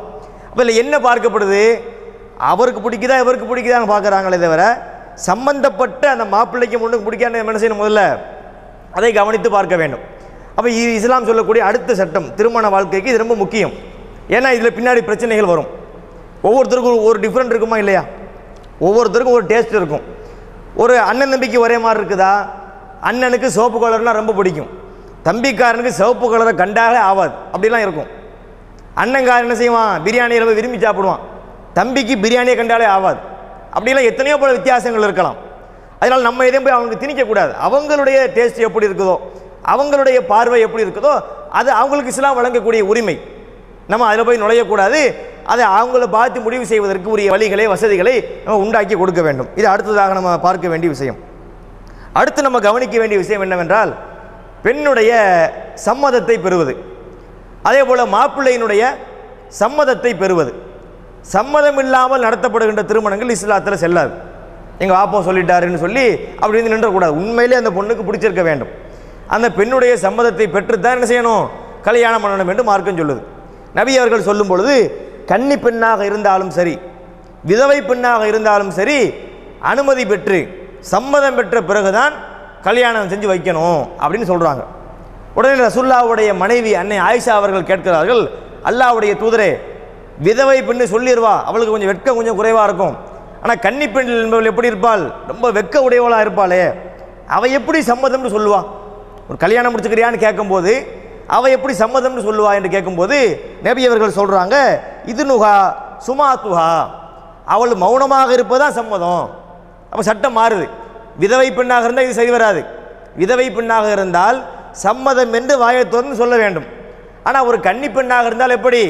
அப்போ இதில் என்ன பார்க்கப்படுது? அவருக்கு பிடிக்குதா இவருக்கு பிடிக்குதான்னு பார்க்குறாங்களே தவிர சம்பந்தப்பட்ட அந்த மாப்பிள்ளைக்கு முன்னுக்கு பிடிக்காத என்ன செய்யணும் முதல்ல? அதை கவனித்து பார்க்க வேண்டும். அப்போ இது இஸ்லாம் சொல்லக்கூடிய அடுத்த சட்டம் திருமண வாழ்க்கைக்கு இது ரொம்ப முக்கியம். ஏன்னா இதில் பின்னாடி பிரச்சனைகள் வரும். ஒவ்வொருத்தருக்கும் ஒரு டிஃப்ரெண்ட் இருக்குமா இல்லையா? ஒவ்வொருத்தருக்கும் ஒரு டேஸ்ட் இருக்கும். ஒரு அண்ணன் தம்பிக்கு ஒரே மாதிரி இருக்குதா? அண்ணனுக்கு சிவப்பு கலர்னால் ரொம்ப பிடிக்கும். தம்பிக்காரனுக்கு சிவப்பு கலரை கண்டாலே ஆகாது அப்படிலாம் இருக்கும். அண்ணங்காரன் என்ன செய்வான்? பிரியாணி ரொம்ப விரும்பி சாப்பிடுவான். தம்பிக்கு பிரியாணியை கண்டாலே ஆகாது அப்படிலாம் எத்தனையோ பல வித்தியாசங்கள் இருக்கலாம். அதனால் நம்ம எதையும் போய் அவங்களுக்கு திணிக்கக்கூடாது. அவங்களுடைய டேஸ்ட் எப்படி இருக்குதோ அவங்களுடைய பார்வை எப்படி இருக்குதோ அது அவங்களுக்கு இஸ்லாம் வழங்கக்கூடிய உரிமை. நம்ம அதில் போய் நுழையக்கூடாது. அதை அவங்கள பார்த்து முடிவு செய்வதற்கு உரிய வழிகளை வசதிகளை நம்ம உண்டாக்கி கொடுக்க வேண்டும். இது அடுத்ததாக நம்ம பார்க்க வேண்டிய விஷயம். அடுத்து நம்ம கவனிக்க வேண்டிய விஷயம் என்னவென்றால் பெண்ணுடைய சம்மதத்தை பெறுவது. அதே போல் மாப்பிள்ளையினுடைய சம்மதத்தை பெறுவது. சம்மதம் இல்லாமல் நடத்தப்படுகின்ற திருமணங்கள் இஸ்லாத்தில் செல்லாது. எங்கள் ஆப்போ சொல்லிட்டாருன்னு சொல்லி அப்படி இருந்து நின்றக்கூடாது. உண்மையிலே அந்த பொண்ணுக்கு பிடிச்சிருக்க வேண்டும். அந்த பெண்ணுடைய சம்மதத்தை பெற்றுத்தான் என்ன செய்யணும்? கல்யாணம் பண்ணணும் என்று மார்க்கம் சொல்லுது. நபி அவர்கள் சொல்லும் பொழுது கன்னி பெண்ணாக இருந்தாலும் சரி விதவை பெண்ணாக இருந்தாலும் சரி அனுமதி பெற்று சம்மதம் பெற்ற பிறகுதான் கல்யாணம் செஞ்சு வைக்கணும் அப்படின்னு சொல்கிறாங்க உடனே ரசுல்லாவுடைய மனைவி அன்னை ஆயிஷா அவர்கள் கேட்கிறார்கள் அல்லாவுடைய தூதரே விதவை பெண்ணு சொல்லிடுவா அவளுக்கு கொஞ்சம் வெட்கம் கொஞ்சம் குறைவாக இருக்கும். ஆனால் கன்னி பெண் என்பவள் எப்படி இருப்பாள்? ரொம்ப வெட்க உடையவளாக இருப்பாளே. அவள் எப்படி சம்மதம்னு சொல்லுவா? ஒரு கல்யாணம் முடிச்சுக்கிறியான்னு கேட்கும்போது அவ எப்படி சம்மதம்னு சொல்லுவா என்று கேட்கும்போது நபி அவர்கள் சொல்கிறாங்க இது நுகா சுமாத்துஹா. அவள் மௌனமாக இருப்பதா சம்மதம். அப்போ சட்டம் மாறுது. விதவை பெண்ணாக இருந்தால் இது சரி வராது. விதவை பெண்ணாக இருந்தால் சம்மதம் என்று வாயை திறந்து சொல்ல வேண்டும். ஆனால் ஒரு கன்னி பெண்ணாக இருந்தால் எப்படி?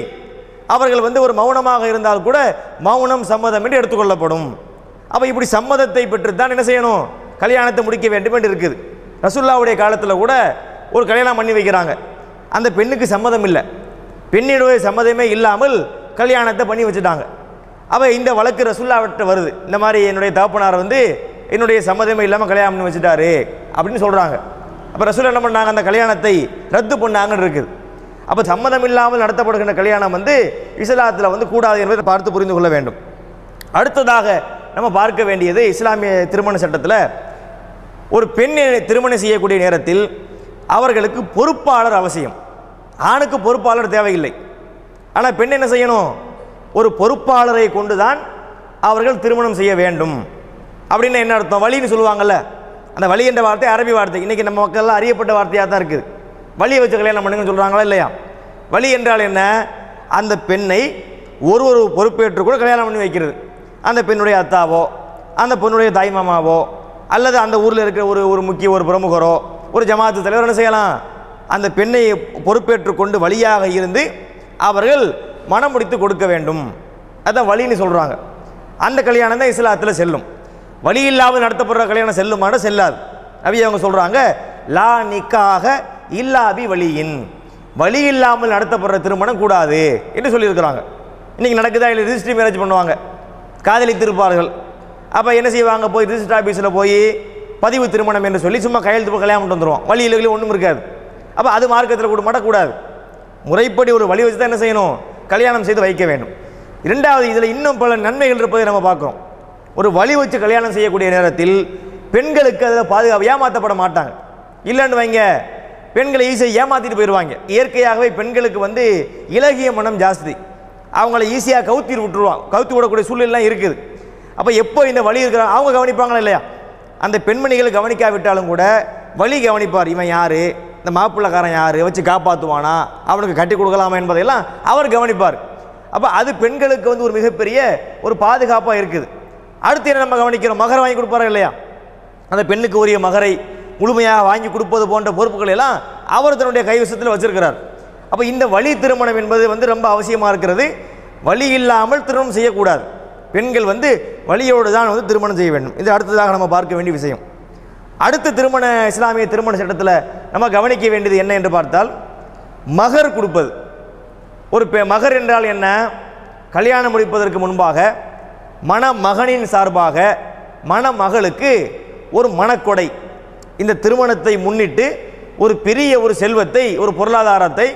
அவர்கள் வந்து ஒரு மௌனமாக இருந்தால் கூட மௌனம் சம்மதம் என்று எடுத்துக்கொள்ளப்படும் அப்போ இப்படி சம்மதத்தை பெற்று தான் என்ன செய்யணும்? கல்யாணத்தை முடிக்க வேண்டும் என்று இருக்குது. ரசுல்லாவுடைய காலத்தில் கூட ஒரு கல்யாணம் பண்ணி வைக்கிறாங்க. அந்த பெண்ணுக்கு சம்மதம் இல்லை. பெண்ணினுடைய சம்மதமே இல்லாமல் கல்யாணத்தை பண்ணி வச்சுட்டாங்க. அப்போ இந்த வழக்கு ரசுல்லாவிட்ட வருது. இந்த மாதிரி என்னுடைய தகப்பனார் வந்து என்னுடைய சம்மதமே இல்லாமல் கல்யாணம் பண்ணி வச்சுட்டாரு அப்படின்னு சொல்கிறாங்க அப்போ ரசூல் என்ன பண்ணாங்க? அந்த கல்யாணத்தை ரத்து பண்ணாங்கன்னு இருக்குது. அப்போ சம்மதம் இல்லாமல் நடத்தப்படுகின்ற கல்யாணம் வந்து இஸ்லாத்தில் வந்து கூடாது என்பதை பார்த்து புரிந்து கொள்ள வேண்டும். அடுத்ததாக நம்ம பார்க்க வேண்டியது இஸ்லாமிய திருமண சட்டத்தில் ஒரு பெண் திருமணம் செய்யக்கூடிய நேரத்தில் அவர்களுக்கு பொறுப்பாளர் அவசியம். ஆணுக்கு பொறுப்பாளர் தேவையில்லை. ஆனால் பெண் என்ன செய்யணும்? ஒரு பொறுப்பாளரை கொண்டு தான் அவர்கள் திருமணம் செய்ய வேண்டும். அப்படின்னு என்ன அர்த்தம்? வழின்னு சொல்லுவாங்கல்ல. அந்த வழி என்ற வார்த்தை அரபி வார்த்தை. இன்றைக்கி நம்ம மக்கள்லாம் அறியப்பட்ட வார்த்தையாக தான் இருக்குது வழியை வச்சு கல்யாணம் பண்ணுங்கன்னு சொல்கிறாங்களா இல்லையா? வழி என்றால் என்ன? அந்த பெண்ணை ஒரு ஒரு பொறுப்பேற்று கூட கல்யாணம் பண்ணி வைக்கிறது. அந்த பெண்ணுடைய அத்தாவோ அந்த பெண்ணுடைய தாய்மாமாவோ அல்லது அந்த ஊரில் இருக்கிற ஒரு ஒரு முக்கிய ஒரு பிரமுகரோ ஒரு ஜமாத்து தலைவர் என்ன செய்யலாம்? அந்த பெண்ணை பொறுப்பேற்று கொண்டு வழியாக இருந்து அவர்கள் மனம் முடித்து கொடுக்க வேண்டும். அதான் வழின்னு சொல்கிறாங்க அந்த கல்யாணம் தான் இஸ்லாத்தில் செல்லும். வழி இல்லாமல் நடத்தப்படுற கல்யாணம் செல்லுமான செல்லாது. அப்படி அவங்க சொல்கிறாங்க லா நிக்காக இல்லாபி வழியின் வழி இல்லாமல் நடத்தப்படுற திருமணம் கூடாது என்று சொல்லியிருக்கிறாங்க. இன்றைக்கி நடக்குதா? இல்லை ரிஜிஸ்ட்ரி மேரேஜ் பண்ணுவாங்க. காதலித்திருப்பார்கள். அப்போ என்ன செய்வாங்க? போய் ரிஜிஸ்டர் ஆஃபீஸில் போய் பதிவு திருமணம் என்று சொல்லி சும்மா கையெழுத்து போய் கல்யாணம் வந்துடுவோம் வழி இல்லைகளே ஒன்றும் இருக்காது. அப்போ அது மார்க்கத்தில் கூட மாட்டக்கூடாது. முறைப்படி ஒரு வழி வச்சு தான் என்ன செய்யணும்? கல்யாணம் செய்து வைக்க வேண்டும். இரண்டாவது இதில் இன்னும் பல நன்மைகள் இருப்பதை நம்ம பார்க்குறோம். ஒரு வழி வச்சு கல்யாணம் செய்யக்கூடிய நேரத்தில் பெண்களுக்கு அதில் பாதுகாப்பு ஏமாற்றப்பட மாட்டாங்க. இல்லைன்னு வைங்க பெண்களை ஈஸியாக ஏமாற்றிட்டு போயிடுவாங்க இயற்கையாகவே பெண்களுக்கு வந்து இலகிய மனம் ஜாஸ்தி. அவங்கள ஈஸியாக கவுத்தி விட்டுருவாங்க. கவுத்தி விடக்கூடிய சூழ்நிலாம் இருக்குது. அப்போ எப்போ இந்த வழி இருக்கிற அவங்க கவனிப்பாங்களா இல்லையா? அந்த பெண்மணிகள் கவனிக்காவிட்டாலும் கூட வழி கவனிப்பார். இவன் யார்? இந்த மாப்பிள்ளைக்காரன் யார்? வச்சு காப்பாற்றுவானா அவனுக்கு கட்டி கொடுக்கலாமா என்பதையெல்லாம் அவர் கவனிப்பார். அப்போ அது பெண்களுக்கு வந்து ஒரு மிகப்பெரிய ஒரு பாதுகாப்பாக இருக்குது. அடுத்து என்ன நம்ம கவனிக்கிறோம்? மகரை வாங்கி கொடுப்பாரா இல்லையா? அந்த பெண்ணுக்கு உரிய மகரை முழுமையாக வாங்கி கொடுப்பது போன்ற பொறுப்புகள் எல்லாம் அவர் தன்னுடைய கைவசத்தில் வச்சிருக்கிறார். அப்போ இந்த வழி திருமணம் என்பது வந்து ரொம்ப அவசியமாக இருக்கிறது. வழி இல்லாமல் திருமணம் செய்யக்கூடாது. பெண்கள் வந்து வழியோடு தான் வந்து திருமணம் செய்ய வேண்டும். இது அடுத்ததாக நம்ம பார்க்க வேண்டிய விஷயம். அடுத்த திருமண இஸ்லாமிய திருமண சட்டத்தில் நம்ம கவனிக்க வேண்டியது என்ன என்று பார்த்தால் மகர் கொடுப்பது. ஒரு பெ மகர் என்றால் என்ன? கல்யாணம் முடிப்பதற்கு முன்பாக மணமகனின் சார்பாக மணமகளுக்கு ஒரு மணக்கொடை. இந்த திருமணத்தை முன்னிட்டு ஒரு பெரிய ஒரு செல்வத்தை ஒரு பொருளாதாரத்தை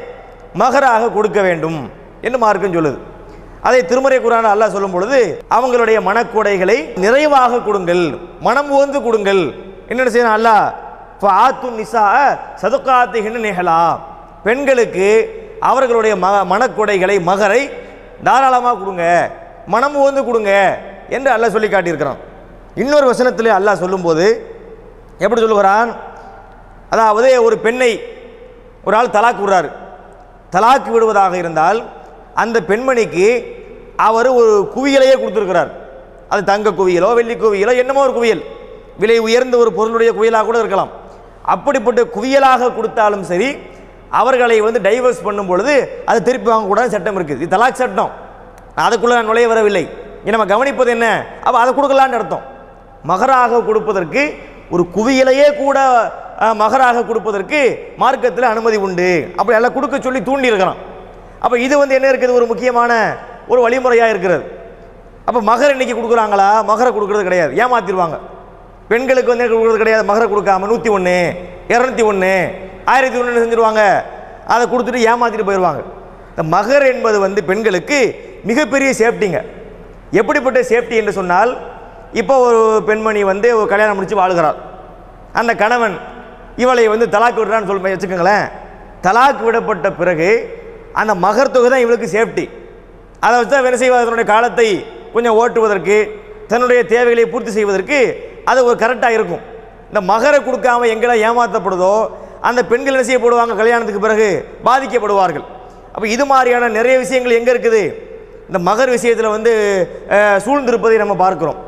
மகராக கொடுக்க வேண்டும் என்று மார்க்கம் சொல்லுது. அதை திருமறை குரான் அல்லாஹ் சொல்லும் பொழுது அவங்களுடைய மனக்கூடைகளை நிறைவாக கொடுங்கள் மனம் உகந்து கொடுங்கள். என்னென்ன செய்யணும் அல்லாஹ்? ஆத்து நிசா சதுக்காத்துகின்னு நிகழா பெண்களுக்கு அவர்களுடைய மக மனக்குடைகளை மகரை தாராளமாக கொடுங்க மனம் உகந்து கொடுங்க என்று அல்லாஹ் சொல்லி காட்டியிருக்கிறான். இன்னொரு வசனத்திலே அல்லாஹ் சொல்லும்போது எப்படி சொல்லுகிறான்? அதாவது ஒரு பெண்ணை ஒரு ஆள் தலாக்கு விடுறாரு. தலாக்கு விடுவதாக இருந்தால் அந்த பெண்மணிக்கு அவர் ஒரு குவியலையே கொடுத்துருக்கிறார். அது தங்க குவியலோ வெள்ளி குவியலோ என்னமோ ஒரு குவியல். விலை உயர்ந்த ஒரு பொருளுடைய குவியலாக கூட இருக்கலாம். அப்படிப்பட்ட குவியலாக கொடுத்தாலும் சரி அவர்களை வந்து டைவர்ஸ் பண்ணும் பொழுது அது திருப்பி வாங்கக்கூடாது சட்டம் இருக்குது. இது தலாக் சட்டம். அதுக்குள்ளே நான் நுழைய வரவில்லை. இங்கே நம்ம கவனிப்பது என்ன? அப்போ அதை கொடுக்கலான்னு அர்த்தம். மகராக கொடுப்பதற்கு ஒரு குவியலையே கூட மகராக கொடுப்பதற்கு மார்க்கத்தில் அனுமதி உண்டு. அப்படி எல்லாம் கொடுக்க சொல்லி தூண்டி இருக்கிறான் அப்போ இது வந்து என்ன இருக்குது? ஒரு முக்கியமான ஒரு வழிமுறையாக இருக்கிறது. அப்போ மகர் இன்னைக்கு கொடுக்குறாங்களா? மகரை கொடுக்கறது கிடையாது. ஏமாத்திடுவாங்க. பெண்களுக்கு வந்து கொடுக்கறது கிடையாது? மகரை கொடுக்காம நூற்றி ஒன்று இரநூத்தி ஒன்று ஆயிரத்தி ஒன்று செஞ்சுருவாங்க. அதை கொடுத்துட்டு ஏமாத்திட்டு போயிடுவாங்க இந்த மகர் என்பது வந்து பெண்களுக்கு மிகப்பெரிய சேஃப்டிங்க. எப்படிப்பட்ட சேஃப்டி என்று சொன்னால் இப்போ ஒரு பெண்மணி வந்து ஒரு கல்யாணம் முடித்து வாழ்கிறார் அந்த கணவன் இவளை வந்து தலாக்கு விடுறான்னு சொல்லி வச்சுக்கோங்களேன். தலாக்கு விடப்பட்ட பிறகு அந்த மகர் தொகை தான் இவளுக்கு சேஃப்டி அதை வச்சு தான் என்ன செய்வார். தன்னுடைய காலத்தை கொஞ்சம் ஓட்டுவதற்கு தன்னுடைய தேவைகளை பூர்த்தி செய்வதற்கு அது ஒரு கரெக்டாக இருக்கும். இந்த மகரை கொடுக்காம எங்கெல்லாம் ஏமாற்றப்படுதோ அந்த பெண்கள் என்ன செய்யப்படுவாங்க? கல்யாணத்துக்கு பிறகு பாதிக்கப்படுவார்கள். அப்போ இது மாதிரியான நிறைய விஷயங்கள் எங்கே இருக்குது? இந்த மகர் விஷயத்தில் வந்து சூழ்ந்திருப்பதை நம்ம பார்க்குறோம்.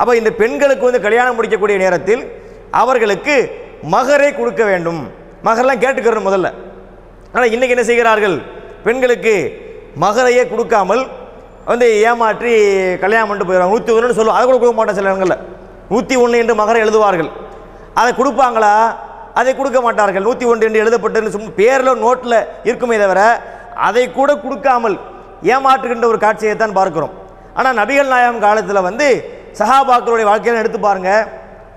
அப்போ இந்த பெண்களுக்கு வந்து கல்யாணம் முடிக்கக்கூடிய நேரத்தில் அவர்களுக்கு மகரை கொடுக்க வேண்டும். மகர்லாம் கேட்டுக்கிறோம் முதல்ல. ஆனால் இன்றைக்கி என்ன செய்கிறார்கள்? பெண்களுக்கு மகரையே கொடுக்காமல் வந்து ஏமாற்றி கல்யாணம் பண்ணிட்டு போயிடுவாங்க. நூற்றி ஒன்றுன்னு சொல்லுவோம் அதை கூட கொடுக்க மாட்டோம் சில இடங்களில் நூற்றி ஒன்று என்று மகரை எழுதுவார்கள். அதை கொடுப்பாங்களா? அதை கொடுக்க மாட்டார்கள். நூற்றி ஒன்று என்று எழுதப்பட்டதுன்னு சும்மா பேரில் நோட்டில் இருக்குமே தவிர அதை கூட கொடுக்காமல் ஏமாற்றுகின்ற ஒரு காட்சியை தான் பார்க்கிறோம். ஆனால் நபிகள் நாயகம் காலத்தில் வந்து சஹாபாக்களுடைய வாழ்க்கையில எடுத்து பாருங்க.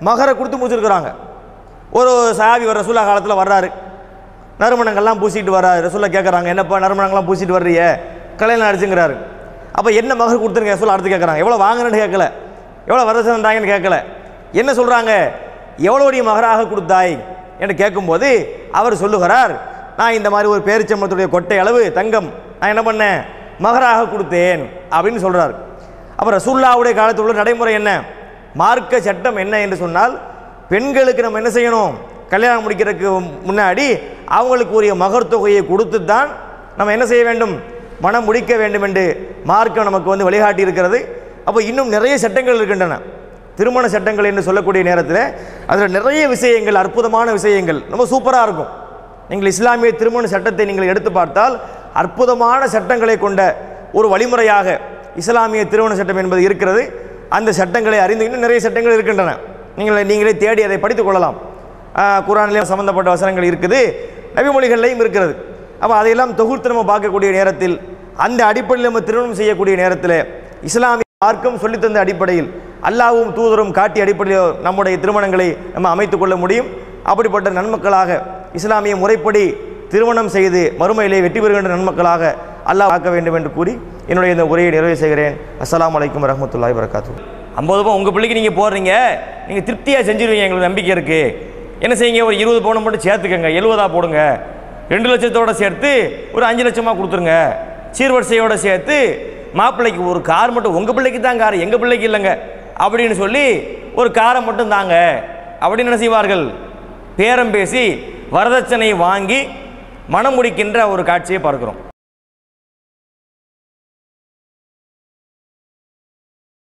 மகரை கொடுத்து முடிச்சிருக்கிறாங்க. ஒரு சஹாபி வர ரசூலா காலத்தில் வர்றாரு. நறுமணங்கள்லாம் பூசிட்டு வர்றாரு ரசூலா கேட்குறாங்க என்னப்பா நறுமணங்கள்லாம் பூசிட்டு வர்றியே கல்யாணம் அடிச்சுங்கிறாரு. அப்போ என்ன மகர் கொடுத்துருங்க? சொல்ல அடுத்து கேட்குறாங்க எவ்வளோ வாங்கினேன்னு கேட்கல எவ்வளோ வரதட்சணை கேட்கல என்ன சொல்கிறாங்க எவ்வளோடைய மகராக கொடுத்தாய்? என்று கேட்கும்போது அவர் சொல்லுகிறார் நான் இந்த மாதிரி ஒரு பேரிச்சம்பளத்துடைய கொட்டை அளவு தங்கம் நான் என்ன பண்ணேன்? மகராக கொடுத்தேன் அப்படின்னு சொல்கிறார் அப்போ ரசூல்லாவுடைய காலத்தில் உள்ள நடைமுறை என்ன? மார்க்க சட்டம் என்ன என்று சொன்னால் பெண்களுக்கு நம்ம என்ன செய்யணும்? கல்யாணம் முடிக்கிறதுக்கு முன்னாடி அவங்களுக்கு உரிய மகர் தொகையை கொடுத்து தான் நம்ம என்ன செய்ய வேண்டும்? மனம் முடிக்க வேண்டும் என்று மார்க்கம் நமக்கு வந்து வழிகாட்டி இருக்கிறது. அப்போ இன்னும் நிறைய சட்டங்கள் இருக்கின்றன. திருமண சட்டங்கள் என்று சொல்லக்கூடிய நேரத்தில் அதில் நிறைய விஷயங்கள் அற்புதமான விஷயங்கள். ரொம்ப சூப்பராக இருக்கும். நீங்கள் இஸ்லாமிய திருமண சட்டத்தை நீங்கள் எடுத்து பார்த்தால் அற்புதமான சட்டங்களை கொண்ட ஒரு வழிமுறையாக இஸ்லாமிய திருமண சட்டம் என்பது இருக்கிறது. அந்த சட்டங்களை அறிந்து இன்னும் நிறைய சட்டங்கள் இருக்கின்றன. நீங்கள் நீங்களே தேடி அதை படித்துக் கொள்ளலாம். குரானிலே குர்ஆனிலே சம்பந்தப்பட்ட வசனங்கள் இருக்குது. நபிமொழிகள்லையும் இருக்கிறது. அப்போ அதையெல்லாம் தொகுத்து நம்ம பார்க்கக்கூடிய நேரத்தில் அந்த அடிப்படையில் நம்ம திருமணம் செய்யக்கூடிய நேரத்தில் இஸ்லாமிய மார்க்கம் சொல்லித்தந்த அடிப்படையில் அல்லாவும் தூதரும் காட்டிய அடிப்படையில் நம்முடைய திருமணங்களை நம்ம அமைத்துக் கொள்ள முடியும். அப்படிப்பட்ட நன்மக்களாக இஸ்லாமிய முறைப்படி திருமணம் செய்து மறுமையிலே வெற்றி பெறுகின்ற நன்மக்களாக அல்லாஹ் ஆக்க வேண்டும் என்று கூறி என்னுடைய இந்த உரையை நிறைவு செய்கிறேன். அஸ்லாம் அலைக்கும் ரஹமத்துல்லாய் வரகாத்து ஐம்பது ரூபாய் உங்கள் பிள்ளைக்கு நீங்கள் போடுறீங்க. நீங்கள் திருப்தியாக செஞ்சிருவீங்க. எங்களுக்கு நம்பிக்கை இருக்குது என்ன செய்யுங்க? ஒரு இருபது பவுன் மட்டும் சேர்த்துக்கங்க. எழுபதா போடுங்க. ரெண்டு லட்சத்தோடு சேர்த்து ஒரு அஞ்சு லட்சமாக கொடுத்துருங்க. சீர்வரிசையோட சேர்த்து மாப்பிள்ளைக்கு ஒரு கார் மட்டும் உங்கள் பிள்ளைக்கு தான் கார் எங்கள் பிள்ளைக்கு இல்லைங்க. அப்படின்னு சொல்லி ஒரு காரை மட்டும் தாங்க. அப்படின்னு என்ன செய்வார்கள்? பேரம் பேசி வரதட்சணை வாங்கி மனம் முடிக்கின்ற ஒரு காட்சியை பார்க்குறோம்.